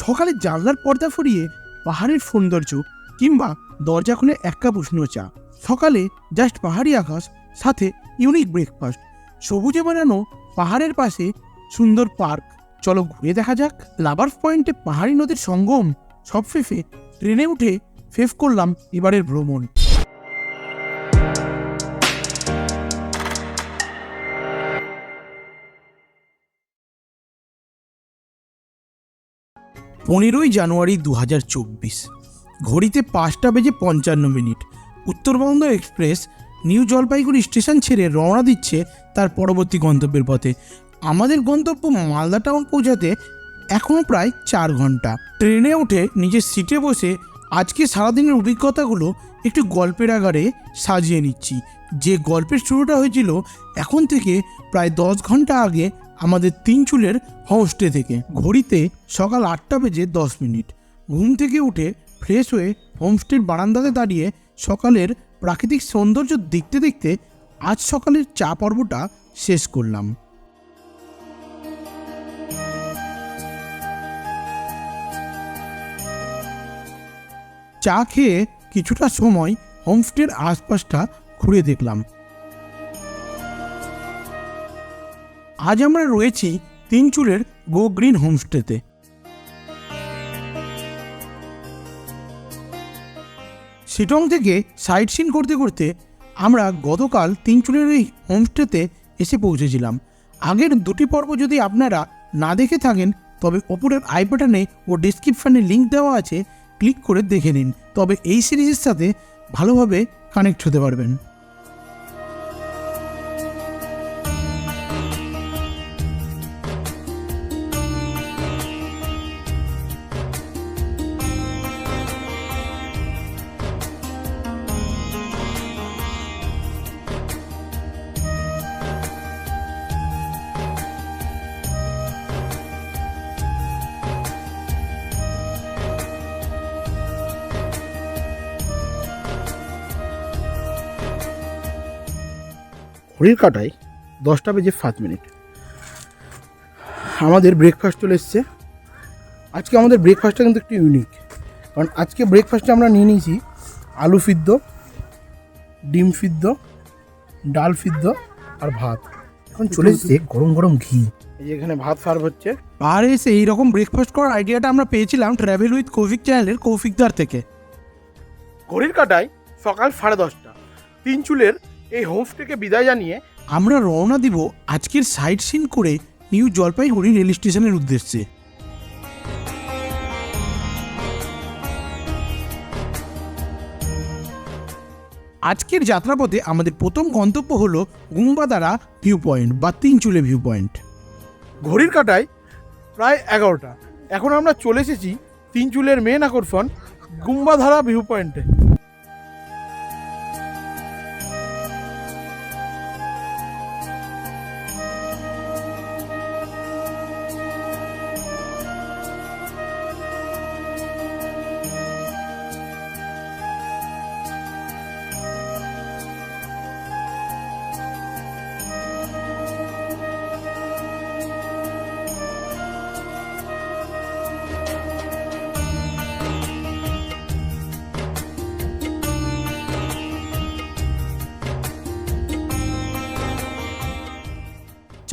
সকালে জানলার পর্দা ফরিয়ে পাহাড়ের সৌন্দর্য কিংবা দরজা খুলে এক কাপ উষ্ণ চা। সকালে জাস্ট পাহাড়ি আকাশ, সাথে ইউনিক ব্রেকফাস্ট সবুজে বানানো পাহাড়ের পাশে সুন্দর পার্ক। চলো ঘুরে দেখা যাক। লাভার পয়েন্টে পাহাড়ি নদীর সঙ্গম সব ফেফে ট্রেনে উঠে ফেফ করলাম এবারের ভ্রমণ। পনেরোই জানুয়ারি দু হাজার চব্বিশ। ঘড়িতে পাঁচটা বেজে পঞ্চান্ন minute. Uttarbanga express new Jalpaiguri station ছেড়ে রওনা দিচ্ছে তার পরবর্তী গন্তব্যের পথে। আমাদের গন্তব্য মালদা টাউন পৌঁছাতে এখনও প্রায় চার ঘণ্টা। ট্রেনে উঠে নিজের সিটে বসে আজকে সারাদিনের অভিজ্ঞতাগুলো একটু গল্পের আকারে সাজিয়ে নিচ্ছি। যে গল্পের শুরুটা হয়েছিল এখন থেকে প্রায় দশ ঘণ্টা আগে আমাদের তিন চুলের হোমস্টে থেকে। ঘড়িতে সকাল আটটা বেজে দশ মিনিট। ঘুম থেকে উঠে ফ্রেশ হয়ে হোমস্টের বারান্দাতে দাঁড়িয়ে সকালের প্রাকৃতিক সৌন্দর্য দেখতে দেখতে আজ সকালের চা পর্বটা শেষ করলাম। চা খেয়ে কিছুটা সময় হোমস্টের আশপাশটা ঘুরে দেখলাম। আজ আমরা রয়েছি তিনচুরের গো গ্রিন হোমস্টেতে। শিটং থেকে সাইট সিন করতে করতে আমরা গতকাল তিনচুরের এই হোমস্টেতে এসে পৌঁছেছিলাম। আগের দুটি পর্ব যদি আপনারা না দেখে থাকেন, তবে ওপরের আই বাটনে ও ডিসক্রিপশানে লিঙ্ক দেওয়া আছে, ক্লিক করে দেখে নিন। তবে এই সিরিজের সাথে ভালোভাবে কানেক্ট হতে পারবেন। ঘড়ির কাটায় দশটা বেজে সাত মিনিট। আমাদের ব্রেকফাস্ট চলে এসছে। আজকে আমাদের ব্রেকফাস্টটা কিন্তু একটু ইউনিক কারণ আজকে ব্রেকফাস্টে আমরা নিয়ে নিয়েছি আলু সিদ্ধ ডিম সিদ্ধ ডাল সিদ্ধ আর ভাত। এখন চলে এসছে গরম গরম ঘি। এই যে এখানে ভাত সার্ভ হচ্ছে। পাহাড়ে এসে এইরকম ব্রেকফাস্ট করার আইডিয়াটা আমরা পেয়েছিলাম ট্রাভেল উইথ কৌফিক চ্যানেলের কৌফিকদার থেকে। ঘড়ির কাটায় সকাল সাড়ে দশটা। তিন চুলের এই হোমস্টেকে বিদায় জানিয়ে আমরা রওনা দিব আজকের সাইট সিন করে নিউ জলপাইগুড়ি রেল স্টেশনের উদ্দেশ্যে। আজকের যাত্রাপথে আমাদের প্রথম গন্তব্য হলো গুম্বাদারা ভিউ পয়েন্ট বা তিনচুলে ভিউ পয়েন্ট ঘড়ির কাটায় প্রায় এগারোটা। এখন আমরা চলে এসেছি তিনচুলের মেন আকর্ষণ গুম্বাধারা ভিউ পয়েন্টে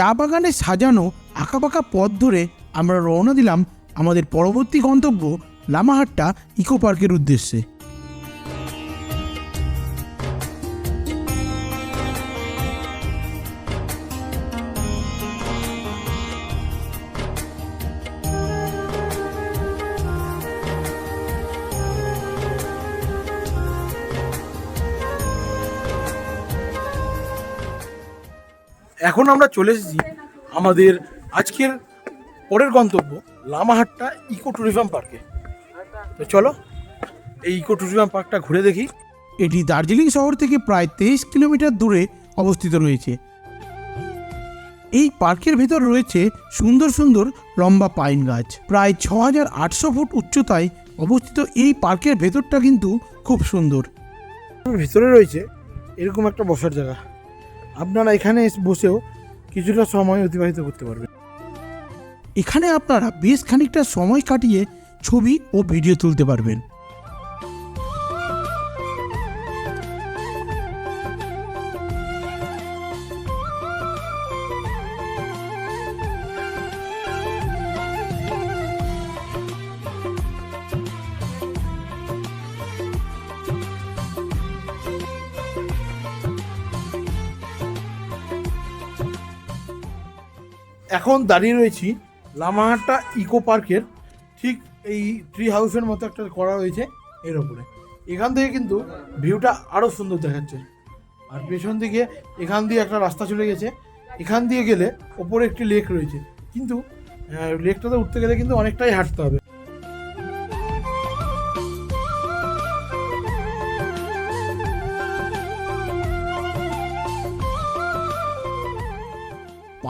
চা বাগানে সাজানো আঁকাবাঁকা পথ ধরে আমরা রওনা দিলাম আমাদের পরবর্তী গন্তব্য লামাহাট্টা ইকো পার্কের উদ্দেশ্যে। এখন আমরা চলে এসেছি আমাদের আজকের পরের গন্তব্য লামাহাট্টা ইকো ট্যুরিজম পার্কে। তো চলো এই ইকো ট্যুরিজম পার্কটা ঘুরে দেখি। এটি দার্জিলিং শহর থেকে প্রায় তেইশ কিলোমিটার দূরে অবস্থিত রয়েছে। এই পার্কের ভেতর রয়েছে সুন্দর সুন্দর লম্বা পাইন গাছ। প্রায় ছ হাজার আটশো ফুট উচ্চতায় অবস্থিত এই পার্কের ভেতরটা কিন্তু খুব সুন্দর। ভেতরে রয়েছে এরকম একটা বসার জায়গা। আপনারা এখানে বসেও কিছুটা সময় অতিবাহিত করতে পারবেন। এখানে আপনারা বেশ খানিকটা সময় কাটিয়ে ছবি ও ভিডিও তুলতে পারবেন। এখন দাঁড়িয়ে রয়েছি লামাহাটা ইকো পার্কের ঠিক এই ট্রি হাউসের মতো একটা করা রয়েছে এর ওপরে এখান থেকে কিন্তু ভিউটা আরও সুন্দর দেখাচ্ছে। আর পেছন দিকে এখান দিয়ে একটা রাস্তা চলে গেছে। এখান দিয়ে গেলে ওপরে একটি লেক রয়েছে। কিন্তু লেকটাতে উঠতে গেলে কিন্তু অনেকটাই হাঁটতে হবে।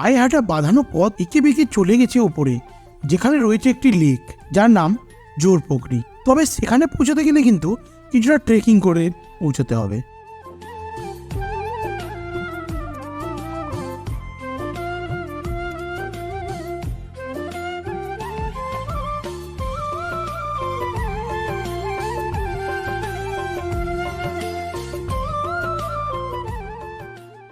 পায়ে হাঁটা বাঁধানো পথ এঁকে বেঁকে চলে গেছে ওপরে, যেখানে রয়েছে একটি লেক যার নাম জোর জোরপোখরি। তবে সেখানে পৌঁছাতে গেলে কিন্তু কিছুটা ট্রেকিং করে পৌঁছাতে হবে।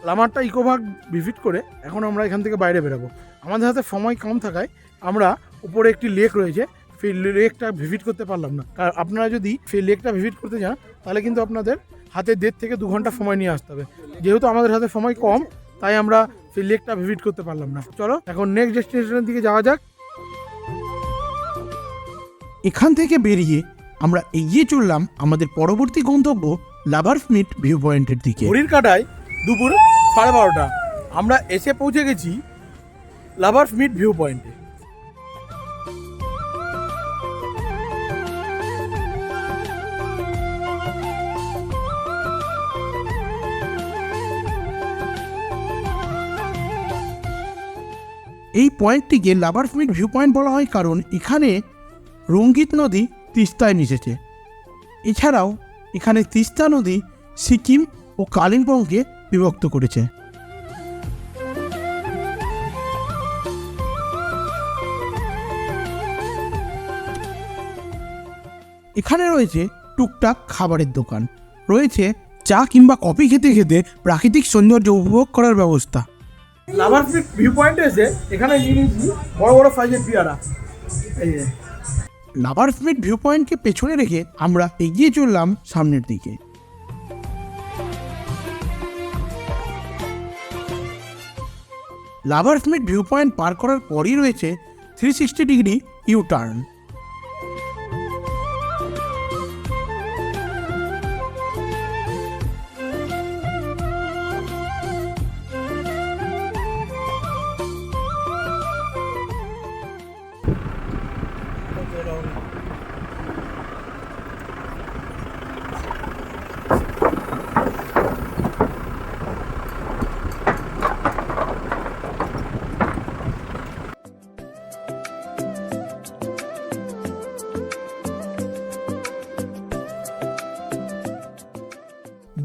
লামারটা ইকোভাগ ভিজিট করে এখন আমরা এখান থেকে বাইরে বেরোবো। আমাদের হাতে সময় কম থাকায় আমরা উপরে একটি লেক রয়েছে, সেই লেকটা ভিজিট করতে পারলাম না। কারণ আপনারা যদি সেই লেকটা ভিজিট করতে যান, তাহলে কিন্তু আপনাদের হাতে দেড় থেকে দু ঘণ্টা সময় নিয়ে আসতে হবে। যেহেতু আমাদের হাতে সময় কম, তাই আমরা সেই লেকটা ভিজিট করতে পারলাম না। চলো, এখন নেক্সট ডেস্টিনেশনের দিকে যাওয়া যাক। এখান থেকে বেরিয়ে আমরা এগিয়ে চললাম আমাদের পরবর্তী গন্তব্য লাভার মিট ভিউ পয়েন্টের দিকে। ঘড়ির কাটায় দুপুর সাড়ে বারোটা। আমরা এসে পৌঁছে গেছি লাভার্স মিট ভিউ পয়েন্টে এই পয়েন্টটিকে লাভার্স মিট ভিউ পয়েন্ট বলা হয় কারণ এখানে রঙ্গিত নদী তিস্তায় মিশেছে। এছাড়াও এখানে তিস্তা নদী সিকিম ও কালিম্পংকে বিভক্ত করেছে। এখানে রয়েছে টুকটাক খাবারের দোকান। রয়েছে চা কিংবা কফি খেতে খেতে প্রাকৃতিক সৌন্দর্য উপভোগ করার ব্যবস্থা। লাভার ভিউ পয়েন্টে এসে এখানে বড় বড় সাইজের পিয়ারা। এই লাভার স্মিট ভিউ পয়েন্টকে পেছনে রেখে আমরা এগিয়ে চললাম সামনের দিকে। লাভার স্মিট ভিউ পয়েন্ট পার করার পরই রয়েছে three sixty degree U turn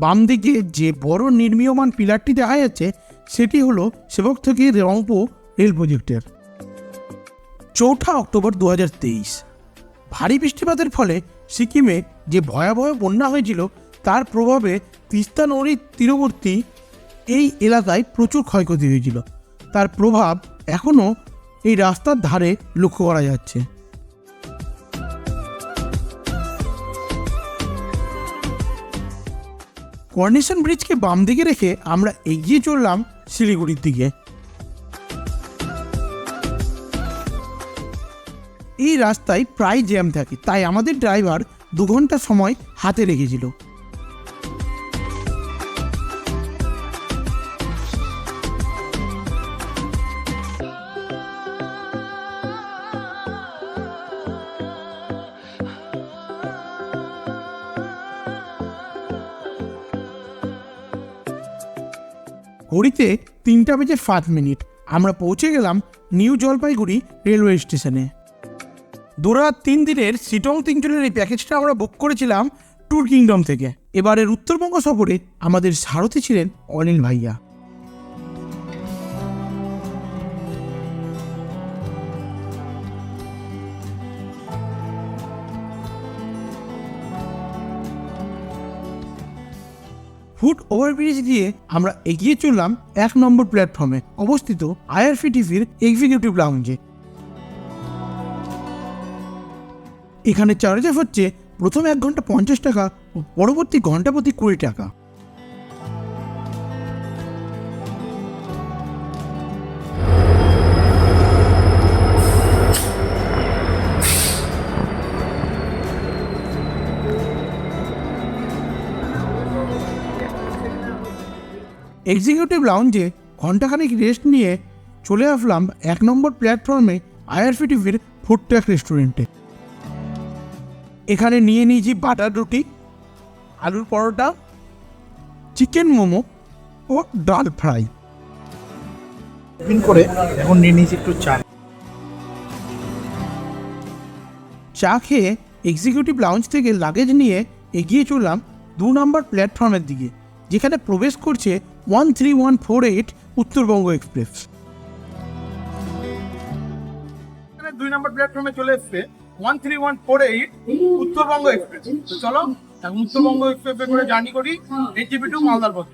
বাম দিকে যে বড় নির্মীয়মান পিলারটি দেখা যাচ্ছে, সেটি হলো সেবক থেকে রংপো রেল প্রজেক্টের। চৌঠা অক্টোবর দু হাজার তেইশ। ভারী বৃষ্টিপাতের ফলে সিকিমে যে ভয়াবহ বন্যা হয়েছিল, তার প্রভাবে তিস্তা নদীর তীরবর্তী এই এলাকায় প্রচুর ক্ষয়ক্ষতি হয়েছিল। তার প্রভাব এখনও এই রাস্তার ধারে লক্ষ্য করা যাচ্ছে। কর্নেশন ব্রিজকে বাম দিকে রেখে আমরা এগিয়ে চললাম শিলিগুড়ির দিকে। এই রাস্তায় প্রায় জ্যাম থাকে, তাই আমাদের ড্রাইভার দু ঘণ্টা সময় হাতে রেখেছিল। ঘড়িতে তিনটা বেজে সাত মিনিট। আমরা পৌঁছে গেলাম নিউ জলপাইগুড়ি রেলওয়ে স্টেশনে। দুরাত তিন দিনের সিটং তিনজনের এই প্যাকেজটা আমরা বুক করেছিলাম ট্যুর কিংডম থেকে। এবারের উত্তরবঙ্গ সফরে আমাদের সারথী ছিলেন অনিল ভাইয়া। ফুট ওভারব্রিজ দিয়ে আমরা এগিয়ে চললাম এক নম্বর প্ল্যাটফর্মে অবস্থিত আইআরফি টিভির এক্সিকিউটিভ লাউঞ্জে। এখানে চার্জ হচ্ছে প্রথম এক ঘণ্টা পঞ্চাশ টাকা ও পরবর্তী ঘণ্টা প্রতি কুড়ি টাকা। এক্সিকিউটিভ লাউঞ্জে ঘন্টাখানিক রেস্ট নিয়ে চলে আসলাম এক নম্বর প্ল্যাটফর্মে আইআরফি টিভির ফুড ট্র্যাক রেস্টুরেন্টে এখানে নিয়ে নিয়েছি বাটার রুটি আলুর পরোটা চিকেন মোমো ও ডাল ফ্রাই। করে এখন নিয়ে নিয়েছি একটু চা। চা খেয়ে এক্সিকিউটিভ লাউঞ্জ থেকে লাগেজ নিয়ে এগিয়ে চললাম দু নম্বর প্ল্যাটফর্মের দিকে। যেখানে প্রবেশ করছে one three one four eight Uttarbanga express. দুই নম্বর প্ল্যাটফর্মে চলে এসছে one three one four eight Uttarbanga express. চলো উত্তরবঙ্গ এক্সপ্রেস করে জার্নি করি। এনজিপি টু মালদার পথে।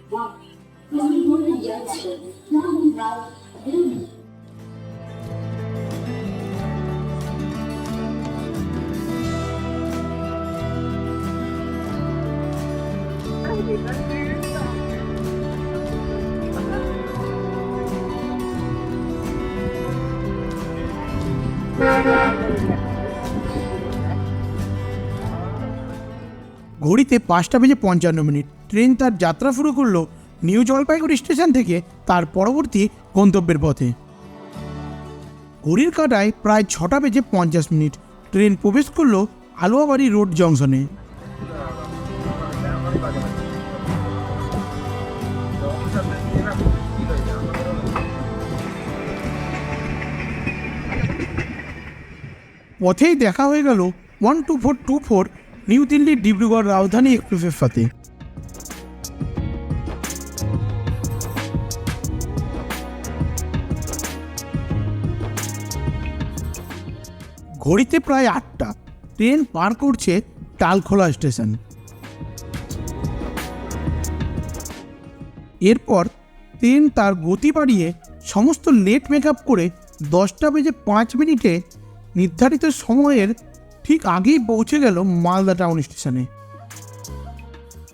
ঘড়িতে পাঁচটা বেজে পঞ্চান্ন মিনিট। ট্রেন তার যাত্রা শুরু করল নিউ জলপাইগুড়ি স্টেশন থেকে তার পরবর্তী গন্তব্যের পথে। ঘড়ির কাটায় প্রায় ছটা বেজে পঞ্চাশ মিনিট। ট্রেন প্রবেশ করল আলোয়াবাড়ি রোড জংশনে। পথেই দেখা হয়ে গেল one two four two four new Delhi Dibrugarh Rajdhani এক্সপ্রেসের সাথে। ঘড়িতে প্রায় আটটা। ট্রেন পার করছে তালখোলা স্টেশন। এরপর ট্রেন তার গতি বাড়িয়ে সমস্ত লেট মেকআপ করে দশটা বেজে পাঁচ মিনিটে নির্ধারিত সময়ের ঠিক আগেই পৌঁছে গেল মালদা টাউন স্টেশনে।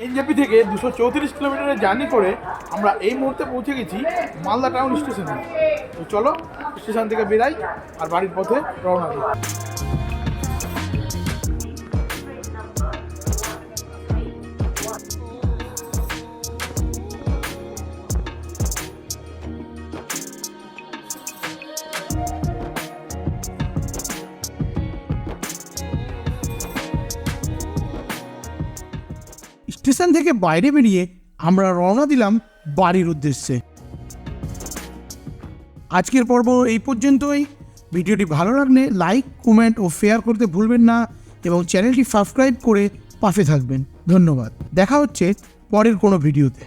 এনজেপি থেকে দুশো চৌত্রিশ কিলোমিটারের জার্নি করে আমরা এই মুহূর্তে পৌঁছে গেছি মালদা টাউন স্টেশনে। তো চলো স্টেশন থেকে বেরাই আর বাড়ির পথে রওনা দিই। স্টেশন থেকে বাইরে বেরিয়ে আমরা রওনা দিলাম বাড়ির উদ্দেশ্যে। আজকের পর্ব এই পর্যন্তই। ভিডিওটি ভালো লাগলে লাইক, কমেন্ট ও শেয়ার করতে ভুলবেন না এবং চ্যানেলটি সাবস্ক্রাইব করে পাশে থাকবেন। ধন্যবাদ। দেখা হচ্ছে পরের কোনো ভিডিওতে।